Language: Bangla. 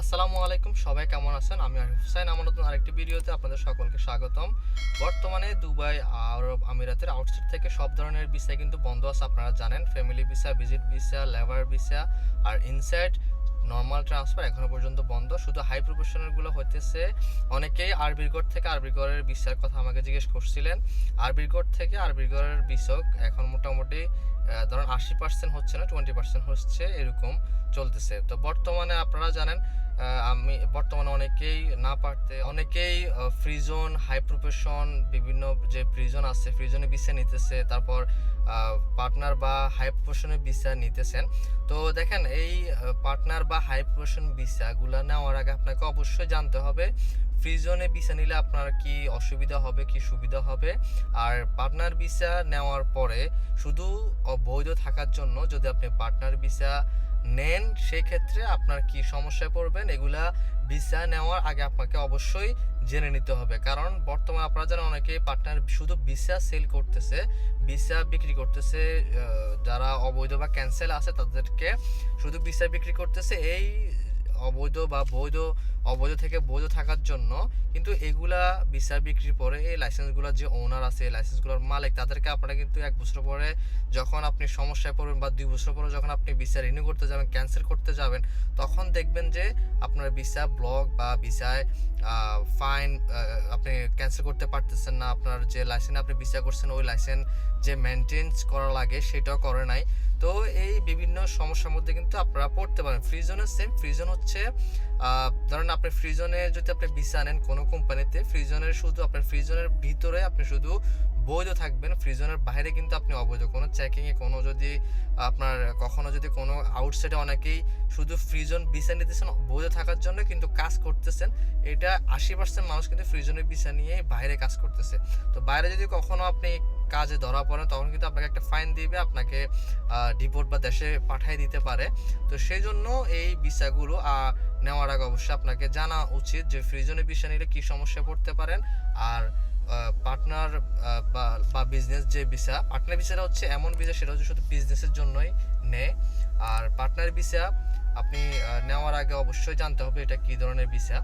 আসসালামু আলাইকুম, সবাই কেমন আছেন? আমি আরিফ হুসাইন আমার নতুন আরেকটি ভিডিওতে আপনাদের সকলকে স্বাগতম। বর্তমানে দুবাই আরব আমিরাতের আউটসাইড থেকে সব ধরনের ভিসা কিন্তু বন্ধ আছে, আপনারা জানেন। Family visa visit visa labour visa আর ইনসাইড নর্মাল ট্রান্সফার এখনও পর্যন্ত বন্ধ। শুধু হাই প্রফেশনালগুলো হইতেছে। অনেকেই আরবিরগড় থেকে আরবিরগড়ের ভিসার কথা আমাকে জিজ্ঞেস করছিলেন। আরবিরগড় থেকে আরবিরগড়ের ভিসক এখন মোটামুটি ধরুন আশি পার্সেন্ট হচ্ছে না টোয়েন্টি পার্সেন্ট হচ্ছে, এরকম চলতেছে। তো বর্তমানে আপনারা জানেন আমি বর্তমানে অনেকেই না পারতে, অনেকেই ফ্রিজন হাই প্রফেশন বিভিন্ন যে ফ্রিজোন আছে ফ্রিজনে ভিসা নিতেছে, তারপর পার্টনার বা হাই প্রফেশনের ভিসা নিতেছেন। তো দেখেন, এই পার্টনার বা হাই প্রফেশন ভিসাগুলো নেওয়ার আগে আপনাকে অবশ্যই জানতে হবে ফ্রিজনে ভিসা নিলে আপনার কি অসুবিধা হবে, কি সুবিধা হবে? আর পার্টনার ভিসা নেওয়ার পরে শুধু অবৈধ থাকার জন্য যদি আপনি পার্টনার ভিসা নেন সেই ক্ষেত্রে আপনার কি সমস্যায় পড়বেন, এগুলা ভিসা নেওয়ার আগে আপনাকে অবশ্যই জেনে নিতে হবে। কারণ বর্তমানে আপনারা জানেন অনেকে পার্টনার শুধু ভিসা সেল করতেছে ভিসা বিক্রি করতেছে যারা অবৈধ বা ক্যান্সেল আছে তাদেরকে শুধু ভিসা বিক্রি করতেছে, এই অবৈধ বা বৈধ অবৈধ থেকে বৈধ থাকার জন্য কিন্তু এগুলা বিচার বিক্রির পরে এই লাইসেন্সগুলোর যে ওনার আছে লাইসেন্সগুলোর মালিক, তাদেরকে আপনারা কিন্তু এক বছর পরে যখন আপনি সমস্যায় পড়বেন বা দুই বছর পরে যখন আপনি ভিসা রিনিউ করতে যাবেন ক্যান্সেল করতে যাবেন, তখন দেখবেন যে আপনার ভিসা ব্লক বা ভিসায় ফাইন আপনি ক্যান্সেল করতে পারতেছেন না। আপনার যে লাইসেন্স আপনি ভিসা করছেন, ওই লাইসেন্স যে মেনটেন্স করা লাগে, সেটাও করে নাই। তো এই বিভিন্ন সমস্যার মধ্যে কিন্তু আপনারা পড়তে পারেন। ফ্রিজনের সেম ফ্রিজন হচ্ছে ধরেন আপনি ফ্রিজনে যদি আপনি ভিসা নেন কোনো কোম্পানিতে, ফ্রিজনের শুধু আপনার ফ্রিজনের ভিতরে আপনি শুধু বৈধ থাকবেন ফ্রিজনের বাইরে কিন্তু আপনি অবৈধ। কোনো চেকিংয়ে কোনো যদি আপনার কখনো যদি কোনো আউটসাইডে অনেকেই শুধু ফ্রিজন ভিসা নিতেছেন বৈধ থাকার জন্য কিন্তু কাজ করতেছেন, এটা আশি পার্সেন্ট মানুষ কিন্তু ফ্রিজনের ভিসা নিয়ে বাইরে কাজ করতেছে। তো বাইরে যদি কখনো আপনি কাজে ধরা পড়েন, তখন কিন্তু আপনাকে একটা ফাইন দিবে, আপনাকে ডিপোর্ট বা দেশে পাঠিয়ে দিতে পারে। তো সেই জন্য এই ভিসাগুলো নেওয়ার আগে অবশ্যই আপনাকে জানা উচিত যে ফ্রিজনে ভিসা নিলে কী সমস্যায় পড়তে পারেন। আর পার্টনার বা বিজনেস যে ভিসা পার্টনার ভিসাটা হচ্ছে এমন ভিসা সেটা হচ্ছে শুধু বিজনেসের জন্যই নেয়। আর পার্টনার ভিসা আপনি নেওয়ার আগে অবশ্যই জানতে হবে এটা কী ধরনের ভিসা